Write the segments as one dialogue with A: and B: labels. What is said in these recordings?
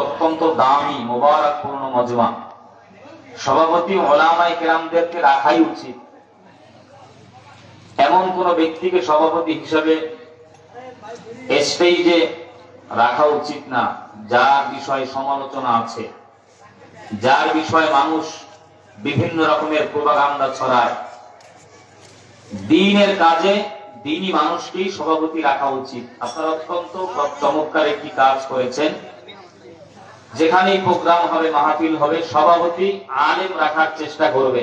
A: অত্যন্ত দামি, মোবারকপূর্ণ মজমা। সভাপতি ওলামাই কেরামদেরকে রাখাই উচিত। এমন কোন ব্যক্তিকে সভাপতি হিসেবে স্টেজে রাখা উচিত না, যার বিষয়ে সমালোচনা আছে। যার বিষয়ে মানুষ বিভিন্ন রকমের প্রভাকাণ্ডা ছড়ায়। দিনের কাজে দিনই মানুষকেই সভাপতি রাখা উচিত। আপনারা অত্যন্ত চমৎকার একটি কাজ করেছেন। যেখানেই প্রোগ্রাম হবে, মাহফিল হবে, সভাপতি আলেম রাখার চেষ্টা করবে।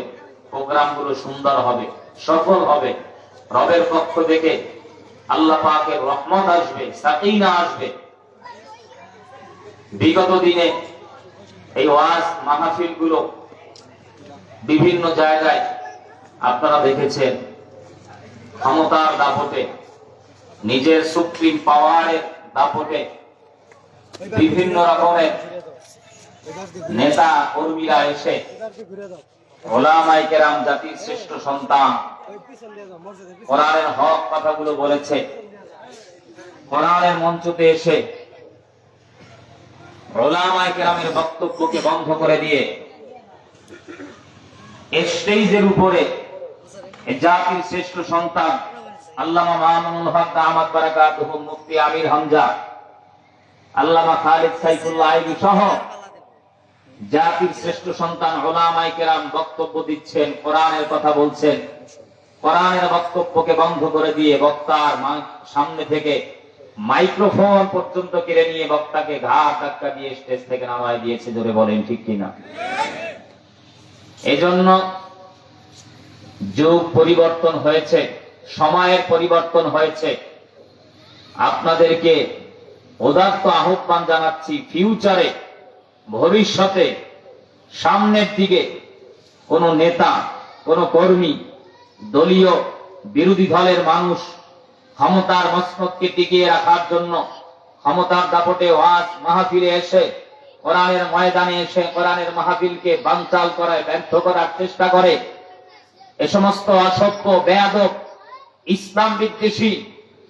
A: প্রোগ্রামগুলো সুন্দর হবে, সফল হবে। রবের পক্ষ থেকে আল্লাহ পাকের রহমত আসবে, সাকিনা আসবে। বিগত দিনে এই ওয়াজ মাহফিলগুলো বিভিন্ন জায়গায় আপনারা দেখেছেন, ক্ষমতার দাপটে, নিজের সুপ্রিম পাওয়ারের দাপটে বিভিন্ন রকমের নেতা কর্মীরা এসে ওলামাই কেরাম জাতির শ্রেষ্ঠ সন্তান কোরআনের হক কথাগুলো বলেছে। কোরআনের মঞ্চতে এসে ওলামাই কেরামের বক্তব্যকে বন্ধ করে দিয়ে স্টেজের উপরে জাতির শ্রেষ্ঠ সন্তান আল্লামা মামুনুল হক দামাত বারাকাতুহু মুফতি আমির হামজা আল্লামা খালিদ সাইফুল্লাহ আইবি সহ জাতির শ্রেষ্ঠ সন্তান ওলামাই কেরাম বক্তব্য দিচ্ছেন, কোরআনের কথা বলছেন। কোরআনের বক্তব্যকে বন্ধ করে দিয়ে বক্তার সামনে থেকে মাইক্রোফোন পর্যন্ত কেড়ে নিয়ে বক্তাকে ঘাট ধাক্কা দিয়ে স্টেজ থেকে নামায় দিয়েছে ধরে বলেন ঠিক কিনা? এজন্য যুগ পরিবর্তন হয়েছে, সময়ের পরিবর্তন হয়েছে। আপনাদেরকে উদাত্ত আহ্বান জানাচ্ছি ফিউচারে ভবিষ্যতে, সামনের দিকে কোন নেতা, কোন কর্মী, দলীয় বিরোধী দলের মানুষ ক্ষমতার মস্তককে টিকিয়ে রাখার জন্য ক্ষমতার দাপটে ওয়াজ মাহফিলে এসে, কোরআনের ময়দানে এসে কোরআনের মাহফিলকে বানচাল করায় ব্যর্থ করার চেষ্টা করে। এ সমস্ত অসভ্য, বেয়াদব, ইসলাম বিদ্বেষী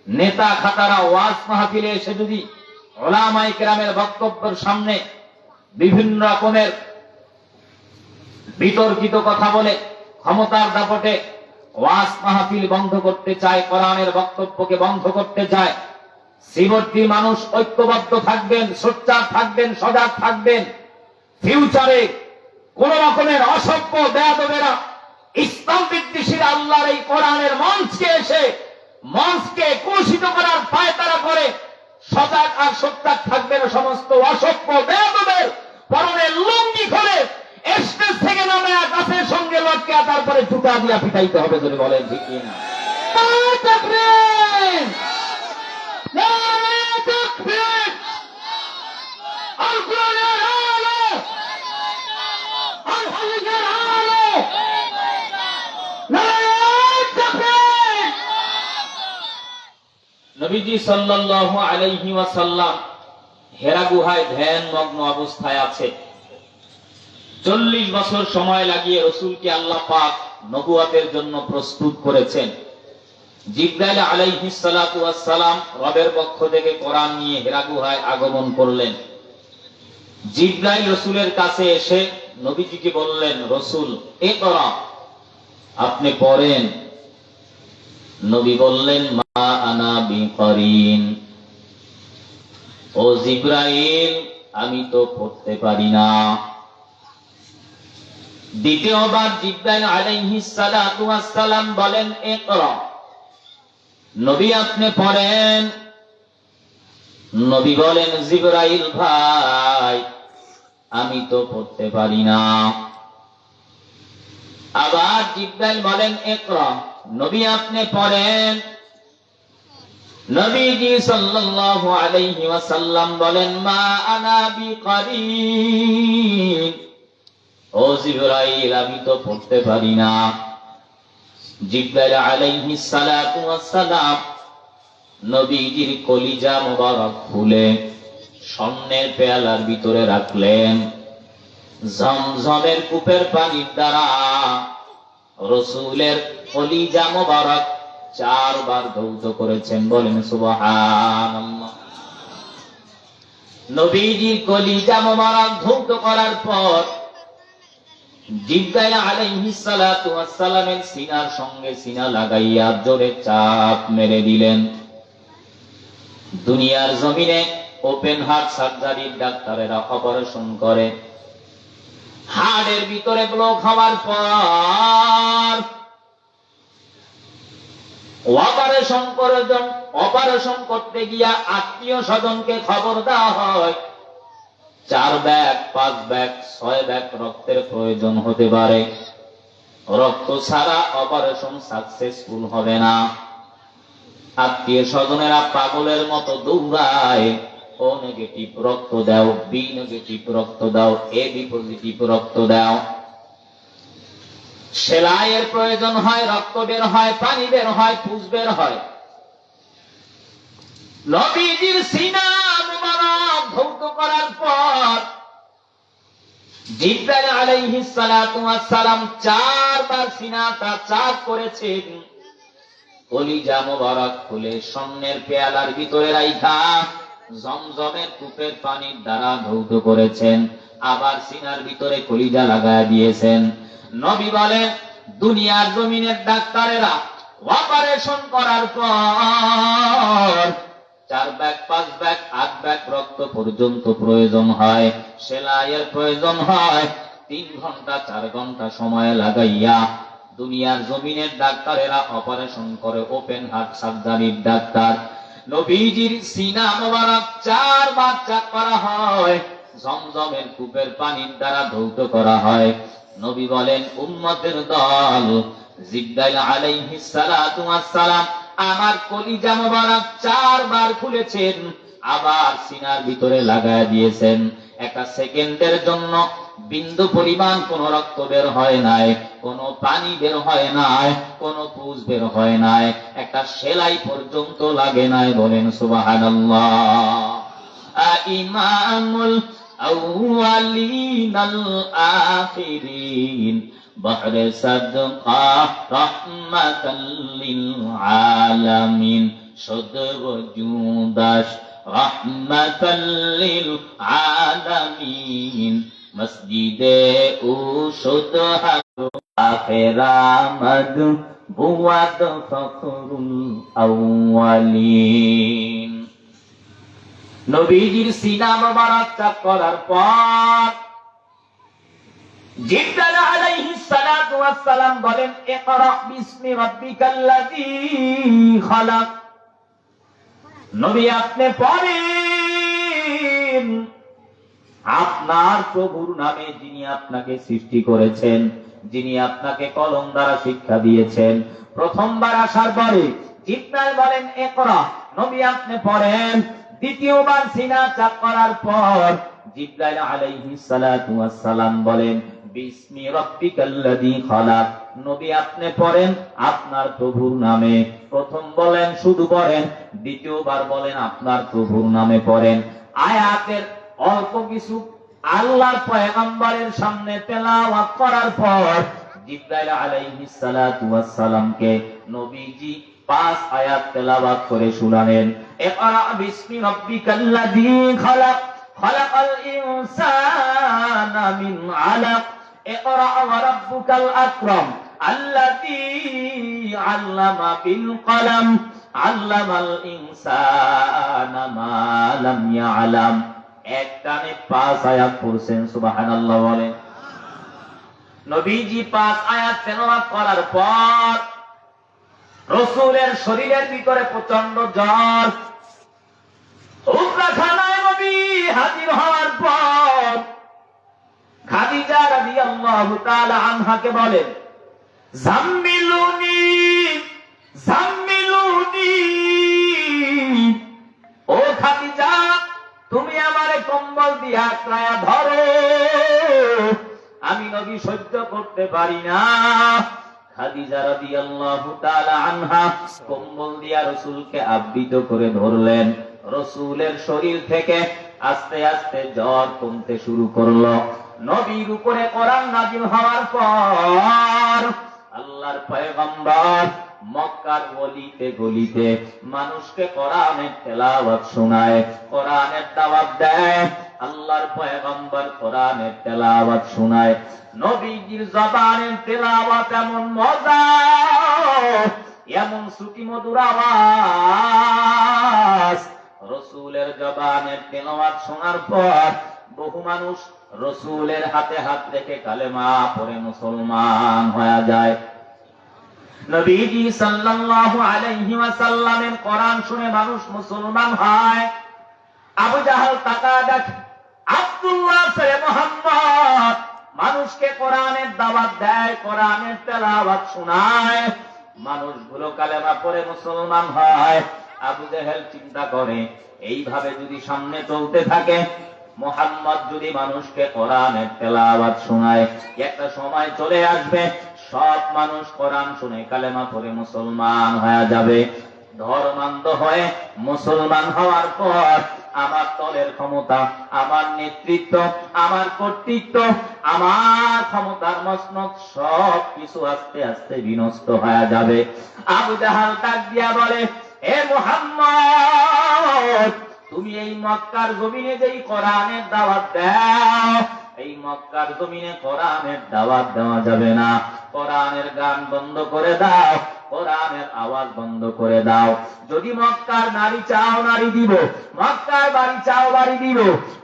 A: নেতা খাতারা ওয়াজ মাহফিলে এসে যদি ওলামাই কেরামের বক্তব্যের সামনে বিভিন্ন রকমের বিতর্কিত কথা বলে ক্ষমতার দাপটে ওয়াজ মাহফিল বন্ধ করতে চায়, কোরআনের বক্তব্যকে বন্ধ করতে চায়, শ্রীবর্তী মানুষ ঐক্যবদ্ধ থাকবেন, সোচ্চার থাকবেন, সজাগ থাকবেন, ফিউচারে কোন রকমের অসভ্য বেয়াদবেরা ইসলাম বিদ্বেষীরা আল্লাহর এই কোরআনের মঞ্চকে এসে মঞ্চকে কুষিত করার পায়তারা করে সজাগ আর সোচ্চার থাকবেন সমস্ত অসভ্য বেয়াদবের পরনের লুঙ্গি করে স্টেজ থেকে নামে আর গাছের সঙ্গে লটকে তারপরে জুতা দিয়া পিটাইতে হবে যদি বলেন ঠিক কিনা। নারায়ে তাকবীর! নারায়ে তাকবীর! আল কোরআনের আলো! আল হাদিসের আলো! নারায়ে তাকবীর! নবীজি সাল্লাল্লাহু আলাইহি ওয়াসাল্লাম হেরা গুহায় ধ্যান মগ্ন অবস্থায় আছে। চল্লিশ বছর সময় লাগিয়ে রসুলকে আল্লাহ পাক নবুয়াতের জন্য প্রস্তুত করেছেন। জিব্রাইল সালাতু ওয়াস সালাম রবের পক্ষ থেকে কোরআন নিয়ে হেরা গুহায় আগমন করলেন। জিব্রাইল রসুলের কাছে এসে নবীজিকে বললেন, রসুল, এ করা, আপনি পড়েন। নবী বললেন, মা আনা বিকরিন। ও জিব্রাইল, আমি তো পড়তে পারি না। দ্বিতীয়বার জিব্রাইল আলাইহিস সালাতু সালাম বলেন, ইকরা। নবী আপনি পড়েন। নবী বলেন, জিব্রাইল ভাই, আমি তো পড়তে পারি না। আবার জিব্রাইল বলেন, ইকরা। নবী আপনি পড়েন। নবীজি সাল্লাল্লাহু আলাইহি ওয়াসাল্লাম বলেন, মা আনা বিকরিন ও জিবরাইল, আমি তো পড়তে পারি না। জিব্রাইল আলাইহিস সালাতু ওয়াস সালাম নবীজির কলিজা মোবারক খুলে স্বর্ণের পেয়ালার ভিতরে রাখলেন। ঝমঝমের কূপের পানির দ্বারা রসুলের কলিজা মোবারক চারবার ধৌত করেছেন বলেন, সুবহানাল্লাহ। নবীজির কলিজা মোবারক ধৌত করার পর সঙ্গে লাগাইয়া জোরে মেরে দিলেন। দুনিয়ার জমিনে সার্জারির ডাক্তারেরা অপারেশন করে। হার্টের ভিতরে ব্লক হওয়ার পর অপারেশন প্রয়োজন অপারেশন করতে গিয়া আত্মীয় স্বজনকে খবর দেওয়া হয়। চার ব্যাগ, পাঁচ ব্যাগ, ছয় ব্যাগ রক্তের প্রয়োজন হতে পারে। রক্ত ছাড়া অপারেশন সাকসেসফুল হবে না। আত্মীয় স্বজনেরা পাগলের মতো দৌড়ায়। ও নেগেটিভ রক্ত দাও বি নেগেটিভ রক্ত দাও এ বি পজিটিভ রক্ত দাও সেলাইয়ের প্রয়োজন হয়, রক্ত বের হয়, পানি বের হয়, পুষ বের হয়। নবীজির সিনা মুবারক করার পর জিব্রাইল আলাইহিস সালাতু ওয়াস সালাম চারবার সিনাটা করেছেন। কলিজা মোবারক খুলে স্বর্ণের পেয়ালার ভিতরে রাইখা। জমজমের কূপের পানির দ্বারা ধৌত করেছেন, আবার সিনার ভিতরে কলিজা লাগায় দিয়েছেন। নবী বলেন, দুনিয়ার জমিনের ডাক্তারেরা অপারেশন করার পর চার ব্যাগ, পাঁচ ব্যাগ, আট ব্যাগ রক্ত পর্যন্ত প্রয়োজন হয়, সেলাইয়ের প্রয়োজন হয়। তিন ঘণ্টা, চার ঘণ্টা সময় লাগাইয়া দুনিয়ার জমিনের ডাক্তারেরা অপারেশন করে, ওপেন হার্ট সার্জারির ডাক্তার। নবীজির সিনা মোবারক চার বাচ্চা করা হয়। জমজমের কূপের পানির দ্বারা ধৌত করা হয়। নবী বলেন, উম্মতের দল, জিব্রাইল আলাইহিস সালাতু সালাম আমার কলিজা মোবারক চারবার খুলেছেন, আবার সিনার ভিতরে লাগায় দিয়েছেন। একটা সেকেন্ডের জন্য বিন্দু পরিমাণ কোন রক্ত বের হয় নাই, কোন পানি বের হয় নাই, কোন পুজ বের হয় নাই, একটা সেলাই পর্যন্ত লাগে নাই বলেন সুবাহান ইমামুল আলামিন। মসজিদে উষুত হাফেরামদ বুয়াদ ফখরুল আউয়ালিন। নবীজির সিনা মোবারক চাপ করার পর সালাতু ওয়াস সালাম বলেন, ইকরা বিসমি খালাক। নবী আপনি পড়েন। আপনার প্রভুর নামে যিনি আপনাকে সৃষ্টি করেছেন, যিনি আপনাকে কলম দ্বারা শিক্ষা দিয়েছেন, প্রথমবার আসার পরে জিব্রাইল বলেন একরা নবী আপনি পড়েন, দ্বিতীয়বার সিনা চাপ করার পর জিব্রাইল আলাইহিস সালাতু ওয়াস বলেন, বিসমি রাব্বিকাল্লাযী খালাক। নবী আপনি পড়েন আপনার প্রভুর নামে। প্রথম বলেন, শুধু পড়েন, দ্বিতীয়বার বলেন, আপনার প্রভুর নামে পড়েন। আয়াতের অল্প কিছু আল্লাহর পয়গম্বরের সামনে তেলাওয়াত করার পর জিব্রাইল আলাইহিস সালাতু ওয়াস সালামকে নবীজি পাঁচ আয়াত তেলাওয়াত করে শুনালেন। ইকরা বিসমি রাব্বিকাল্লাযী খালাক, খালাকাল ইনসানা মিন আলাক। ইকরা ওয়া রাব্বুকাল আকরাম, আল্লাযী আল্লামা বিল কলম, আল্লামাল ইনসানা মা লাম ইয়ালাম। এক পাঁচ আয়াত পড়ছেন, সুবহানাল্লাহ বলেন। নবীজি পাঁচ আয়াত তেলাওয়াত করার পর রসুলের শরীরের ভিতরে প্রচণ্ড জ্বর উত্তরাখানায় নবী হাজির হওয়ার পর খাদিজা রাদিয়াল্লাহু তাআলা আনহাকে বলেন আঁকড়ায়া ধরো। আমি নবী সহ্য করতে পারি না। আবৃত করে ধরলেন। শরীর থেকে আস্তে আস্তে জ্বর কমতে শুরু করল। নবীর উপরে কোরআন নাজিল হওয়ার পর আল্লাহর পয়গম্বর মক্কার গলিতে গলিতে মানুষকে কোরআনের তেলাওয়াত শোনায়, কোরআনের দাওয়াত দেয়। আল্লাহর পয়গম্বর কোরআনের তেলাওয়াত শোনায়। নবীজির জবানের তেলাওয়াত এমন মজা, এমন শ্রুতি মধুর আওয়াজ। রসুলের জবানের তেলাওয়াত শোনার পর বহু মানুষ রসুলের হাতে হাত রেখে কালেমা পড়ে মুসলমান হয়ে যায়। নবীজি সাল্লাল্লাহু আলাইহি ওয়াসাল্লামের কোরআন শুনে মানুষ মুসলমান হয়। আবু জাহাল তাকা দেখ মানুষকে কোরআনের দাওয়াত দেয়, কোরআনের তেলাওয়াত শোনায়। মানুষগুলো কালেমা পড়ে মুসলমান হয়। আবু জাহেল চিন্তা করে, এইভাবে যদি সামনে চলতে থাকে, মোহাম্মদ যদি মানুষকে কোরআনের তেলাওয়াত শোনায়, একটা সময় চলে আসবে, সব মানুষ কোরআন শুনে কালেমা পড়ে মুসলমান হয়ে যাবে। ধর্মান্ধ হয়ে মুসলমান হওয়ার পর আমার দলের ক্ষমতা, আমার নেতৃত্ব, আমার কর্তৃত্ব, আমার ক্ষমতার মসনদ সব কিছু আস্তে আস্তে বিনষ্ট হয়ে যাবে। আবু জাহাল ডাক দিয়া বলে হে মোহাম্মদ, তুমি এই মক্কার জমিনে যেই কোরআনের দাওয়াত দাও এই মক্কার জমিনে কোরআনের দাওয়াত দেওয়া যাবে না। কোরআনের গান বন্ধ করে দাও, কোরআনের আওয়াজ বন্ধ করে দাও। যদি মক্কার নারী চাও নারী দিব, মক্কার বাড়ি চাও বাড়ি দিব,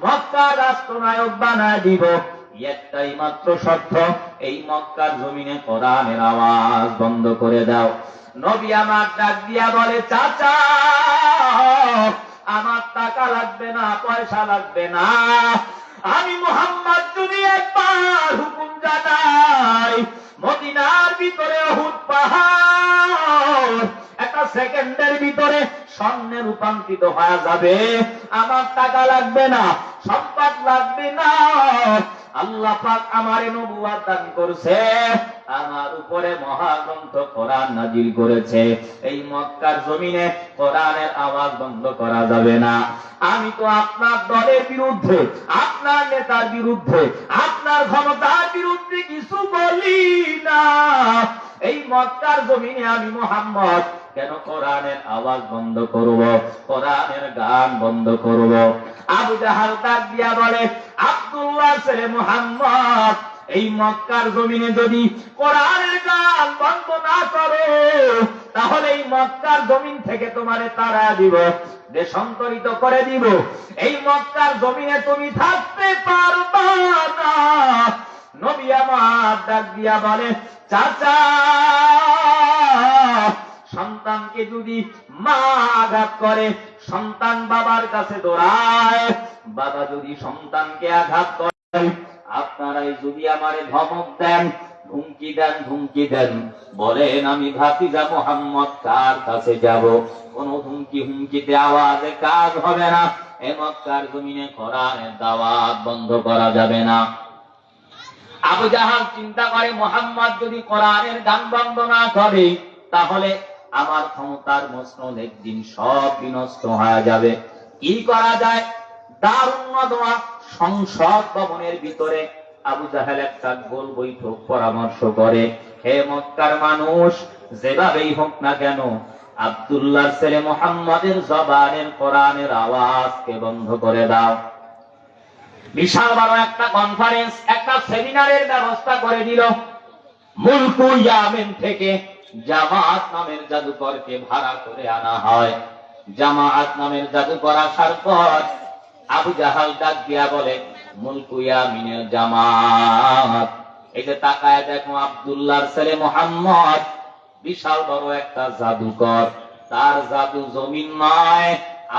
A: মক্কার রাষ্ট্রনায়ক বানায় দিব। একটাই মাত্র শর্ত, এই মক্কার জমিনে কোরআনের আওয়াজ বন্ধ করে দাও। নবী আমার ডাক দিয়া বলে, চাচা, আমার টাকা লাগবে না, পয়সা লাগবে না। আমি মোহাম্মদ যদি একবার হুকুম জানাই। মদিনার ভিতরে হুদ পাহাড়। একটা সেকেন্ডের ভিতরে স্বর্ণে রূপান্তরিত হয়ে যাবে। আমার টাকা লাগবে না, সম্পদ লাগবে না। আল্লাহ পাক আমারে নবুয়াত দান করছে, আমার উপরে মহাগ্রন্থ কোরআন নাজিল করেছে। এই মক্কার জমিনে কোরআনের আওয়াজ বন্ধ করা যাবে না। আমি তো আপনার দলের বিরুদ্ধে, আপনার নেতার বিরুদ্ধে, আপনার ক্ষমতার বিরুদ্ধে কিছু বলি না। এই মক্কার জমিনে আমি মোহাম্মদ কেন কোরআনের আওয়াজ বন্ধ করব? কোরআনের গান বন্ধ করব? আবু জাহাল ডাক দিয়া বলে, আব্দুল্লাহ ছেলে মোহাম্মদ, এই মক্কার জমিনে যদি কোরআনের গান বন্ধ না করো, তাহলে এই মক্কার জমিন থেকে তোমারে তারা দিব, দেশান্তরিত করে দিব। এই মক্কার জমিনে তুমি থাকতে পারবা না। নবী আমার ডাক দিয়া বলে, চাচা সন্তানকে যদি মা আঘাত করে, সন্তান বাবার কাছে দৌড়ায়, বাবা যদি সন্তানকে আঘাত করে, আপনারাই যদি আমারে ধমক দেন হুমকি দেন হুমকি দেন, বলেন আমি ভাতিজা মোহাম্মদ কার কাছে যাব? কোন হুমকি হুমকিতে আওয়াজে কাজ হবে না, এ মক্কার জমিনে কোরআনের দাওয়াত বন্ধ করা যাবে না। আবু জাহাল চিন্তা করে, মোহাম্মদ যদি কোরআনের গান বন্ধ না করে, তাহলে আমার ক্ষমতার মসনদ একদিন সব বিনষ্ট হয়ে যাবে। কি করা যায়? দারুণ দোয়া সংসদ ভবনের ভিতরে আবু জাহেল একটা গোল বৈঠক পরামর্শ করে। হে মক্কার মানুষ, যেভাবেই হোক না কেন আব্দুল্লাহ ছেলে মোহাম্মদের জবানের কোরআনের আওয়াজকে বন্ধ করে দাও। বিশাল বড় একটা কনফারেন্স একটা সেমিনারের ব্যবস্থা করে দিল। মুলকু ইয়ামেন থেকে জামাত নামের জাদুকরকে ভাড়া করে আনা হয়। জামাত নামের জাদুকর আসার পর আবু জাহাল ডাক দিয়া বলে, মুলকু ইয়ামিনের জামাত। এই যে তাকায় দেখো, আব্দুল্লাহর ছেলে মোহাম্মদ বিশাল বড় একটা জাদুকর। তার জাদু জমিন নয়,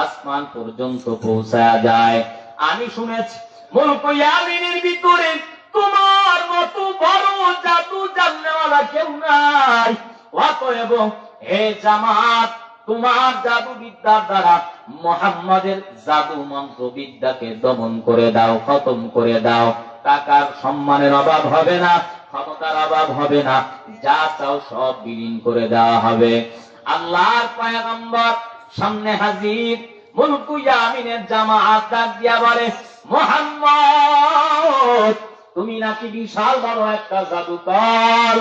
A: আসমান পর্যন্ত পৌঁছায়া যায়। আমি শুনেছি, মুলক ইয়ামিনের ভিতরে তোমার মতো বড় জাদু জাননেওয়ালা কেউ নাই। অতএব হে জামাত, তোমার জাদু বিদ্যার দ্বারা মোহাম্মদের জাদু মন্ত্র বিদ্যাকে দমন করে দাও, খতম করে দাও। টাকার সম্মানের অভাব হবে না, ক্ষমতার অভাব হবে না, যা চাও সব বিলীন করে দেওয়া হবে। আল্লাহর পয়গম্বর সামনে হাজির, মুলকু ইয়ামিনের জামা ডাক দিয়া বলে, মোহাম্মদ, তুমি নাকি বিশাল বড় একটা জাদুকর।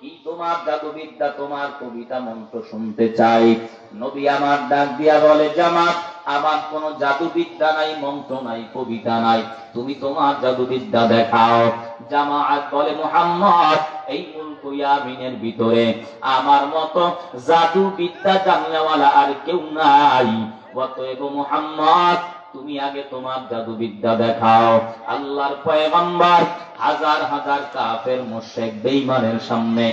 A: কি তোমার জাদুবিদ্যা? তোমার কবিতা মন্ত্র শুনতে চাই। নবী আমার ডাক দিয়া বলে, জামাত, আমার কোন জাদুবিদ্যা নাই, মন্ত্র নাই, কবিতা নাই। তুমি তোমার জাদুবিদ্যা দেখাও। জামাত বলে, মোহাম্মদ, এই মুলক ইয়ামিনের ভিতরে আমার মতো জাদুবিদ্যা জানলেওয়ালা আর কেউ নাই। অতএব মোহাম্মদ তুমি আগে তোমার জাদুবিদ্যা দেখাও আল্লাহর পয়গম্বর হাজার হাজার কাফের মুশরিক বেঈমানের সামনে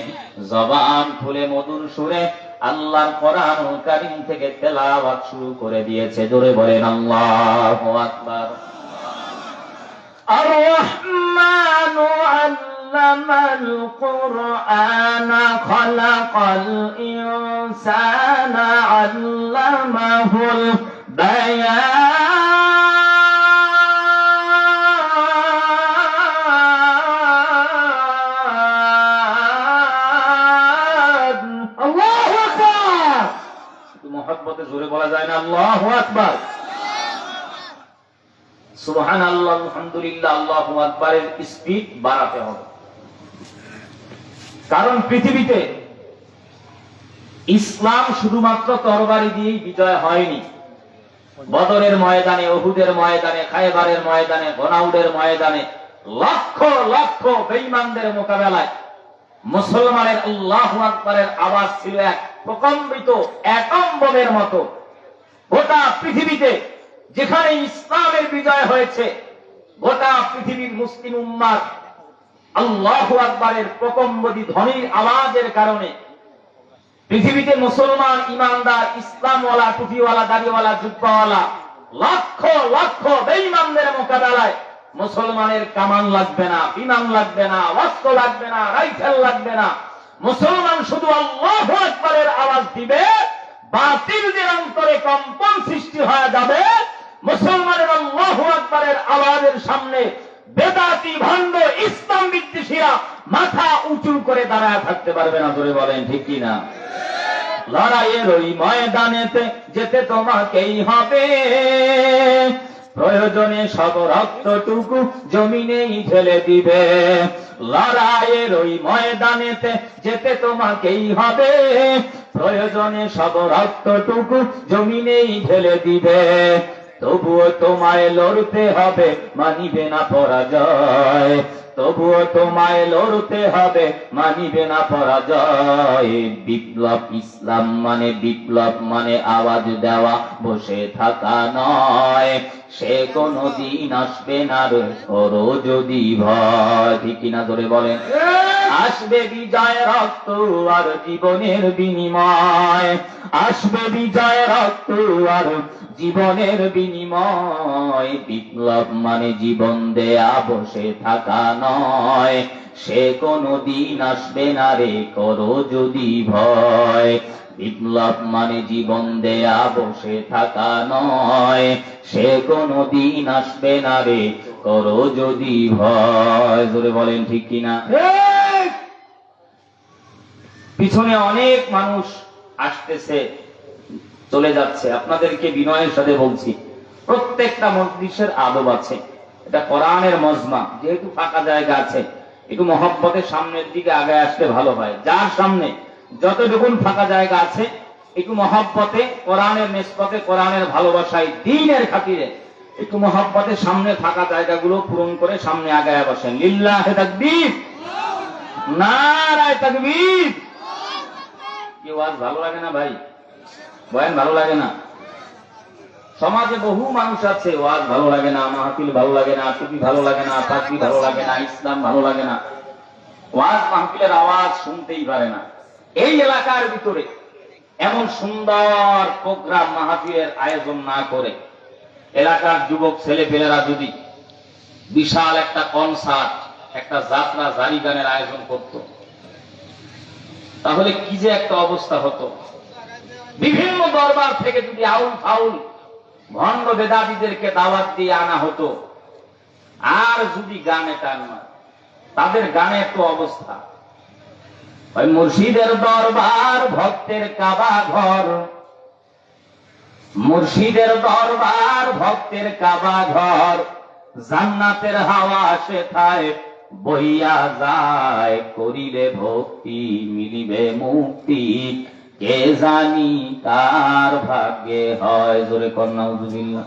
A: জবান খুলে মধুর সুরে আল্লাহর কোরআন কারীম থেকে তেলাওয়াত শুরু করে দিয়েছে জোরে বলেন আল্লাহু আকবার
B: الرحمن علم القرآن خلق الإنسان علمه البيان
A: জোরে বলা যায় না, আল্লাহু আকবার। সুবহান আল্লাহ আলহামদুলিল্লাহ, আল্লাহু আকবারের স্পিড বাড়াতে হবে। কারণ পৃথিবীতে ইসলাম শুধুমাত্র তরবারি দিয়েই বিজয় হয়নি। বদরের ময়দানে অহুদের ময়দানে, খায়বারের ময়দানে, গনাউদের ময়দানে লক্ষ লক্ষ বেঈমানদের মোকাবেলায় মুসলমানের আল্লাহ আকবরের আওয়াজ ছিল এক। প্রকম্বিত অ্যাটম বোমের মতো। গোটা পৃথিবীতে যেখানে ইসলামের বিজয় হয়েছে, গোটা পৃথিবীর মুসলিম উম্মার আল্লাহ আকবরের প্রকম্বদি ধ্বনির আওয়াজের কারণে পৃথিবীতে মুসলমান, ইমানদার, ইসলামওয়ালা, টুপিওয়ালা, দাড়িওয়ালা, জুব্বাওয়ালা, লক্ষ লক্ষ বেঈমানদের মোকাবেলায় মুসলমানের কামান লাগবে না, বিমান লাগবে না অস্ত্র লাগবে না, রাইফেল লাগবে না মুসলমান শুধু আল্লাহ আকবরের আওয়াজ দিবে বাতিলদের অন্তরে কম্পন সৃষ্টি হয়ে যাবে মুসলমানের আল্লাহ আকবরের আওয়াজের সামনে বেদাতি, ভণ্ড, ইসলাম বিদ্বেষীরা মাথা উঁচু করে দাঁড়ায় থাকতে পারবে না ধরে বলেন, ঠিক কিনা লড়াইয়ের ওই ময়দানেতে যেতে তোমাকেই হবে। প্রয়োজনে সব রক্তটুকু জমিনেই ঢেলে দিবে। লড়াইয়ের ওই ময়দানেতে যেতে তোমাকেই হবে। প্রয়োজনে সব রক্তটুকু জমিনেই ঢেলে দিবে। তবুও তোমায় লড়তে হবে, মানিবে না পরাজয়। তবুও তোমায় লড়তে হবে, মানিবে না পরাজয়। বিপ্লব ইসলাম মানে বিপ্লব মানে আওয়াজ দেওয়া, বসে থাকা নয়। সে কোনো দিন আসবে না রে করো যদি ভয়। ঠিক কিনা ধরে বলেন? আসবে বিজয় রক্ত আর জীবনের বিনিময়। আসবে বিজয় রক্ত আর জীবনের বিনিময়। বিপ্লব মানে জীবন দেয়া, বসে থাকা নয়। সে কোনো দিন আসবে না রে, করো যদি ভয়। বিপ্লব মানে জীবন দেয়া, বসে থাকা নয়। সে কোনো দিন আসবে না রে, করো যদি ভয়। ধরে বলেন ঠিক কিনা? পিছনে অনেক মানুষ আসতেছে, চলে যাচ্ছে। আপনাদেরকে বিনয়ের সাথে বলছি, প্রত্যেকটা মজলিসের আদব আছে। এটা কোরআনের মজমা, যেহেতু ফাঁকা জায়গা আছে, একটু মহব্বতের সামনের দিকে আগে আসতে ভালো হয়। যার সামনে যতটুকুন ফাঁকা জায়গা আছে, একটু মহব্বতে, কোরআনের নিষ্পতে কোরআনের ভালোবাসায়, দিনের খাতিরে একটু মহব্বতের সামনে ফাঁকা জায়গাগুলো পূরণ করে সামনে আগায় বসেন। লিল্লাহ তাকবীর! নারায় তাকবীর! কি ওয়াজ ভালো লাগে না ভাই? বয়ান ভালো লাগে না? সমাজে বহু মানুষ আছে, ওয়াজ ভালো লাগে না, মাহফিল ভালো লাগে না, টুপি ভালো লাগে না তাকবি ভালো লাগে না, ইসলাম ভালো লাগে না। ওয়াজ মাহফিলের আওয়াজ শুনতেই পারে না। এই এলাকার ভিতরে এমন সুন্দর প্রোগ্রাম মাহফিলের আয়োজন না করে এলাকার যুবক ছেলে পেলেরা যদি বিশাল একটা কনসার্ট একটা যাত্রা, জারি গানের আয়োজন করত, তাহলে কি যে একটা অবস্থা হতো। বিভিন্ন দরবার থেকে যদি আউল ফাউল ভণ্ড বেদাতিদেরকে দাওয়াত দিয়ে আনা হতো। আর যদি গানে টান তাদের গানে তো অবস্থা। ওই মুর্শিদের দরবার, ভক্তের কাবা ঘর। মুর্শিদের দরবার, ভক্তের কাবা ঘর। জান্নাতের হাওয়া আসে থায় বইয়া যায় করিলে ভক্তি, মিলিবে মুক্তি। কে জানি তার ভাগ্যে হয়? জোরে কন্যা উজুবিল্লাহ।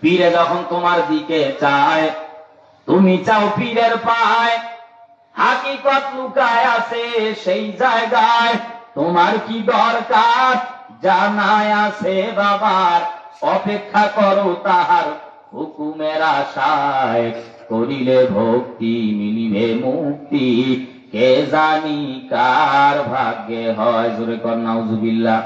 A: পীরে যখন তোমার দিকে চায়, তুমি চাও পীরের পায়। হাকিকত লুকায় আছে সেই জায়গায়। তোমার কি দরকার? জানায় আছে বাবার। অপেক্ষা করো তাহার হুকুমের আশায়। করিলে ভক্তি মিলিবে মুক্তি। কে জানি কার ভাগ্যে হয়? জোরে কন্যা উজুবিল্লাহ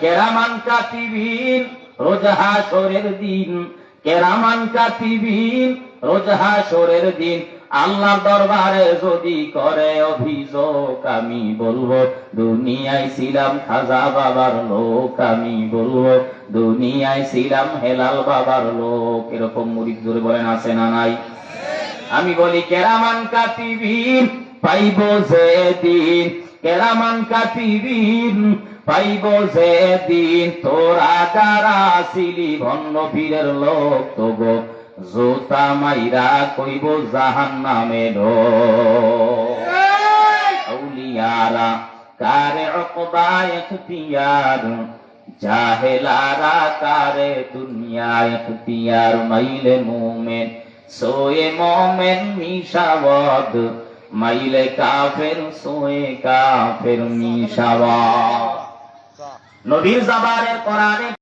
A: কেরামান কাতিবিন, রোজ হাসরের দিন। কেরামান কাতিবিন, রোজ হাসরের দিন। আল্লাহ দরবারে যদি করে অভিযোগ, আমি বলব, দুনিয়ায় ছিলাম খাজা বাবার লোক, আমি বলব, দুনিয়ায় ছিলাম হেলাল বাবার লোক। এরকম মুরিদ জোরে বলেন, আছে না নাই? আমি বলি, কেরামান কাতিবিন পাইব যে দিন কেরামান কাতিবিন পাইব যে দিন তোরা যারা ছিলি ভণ্ড পীরের লোক তবু, জোতা মাইরা কইব জাহান নামে ঢৌলিয়ারা কারে অকবা এখতিয়ার জাহেলারা, কারে দুনিয়া এখতিয়ার মাইলে মোমেন, সোয়ে মোমেন মিশাবদ। মাইলে কাফের সোয়ে কাফের মিশাবা নবীর জাবারের কোরআনে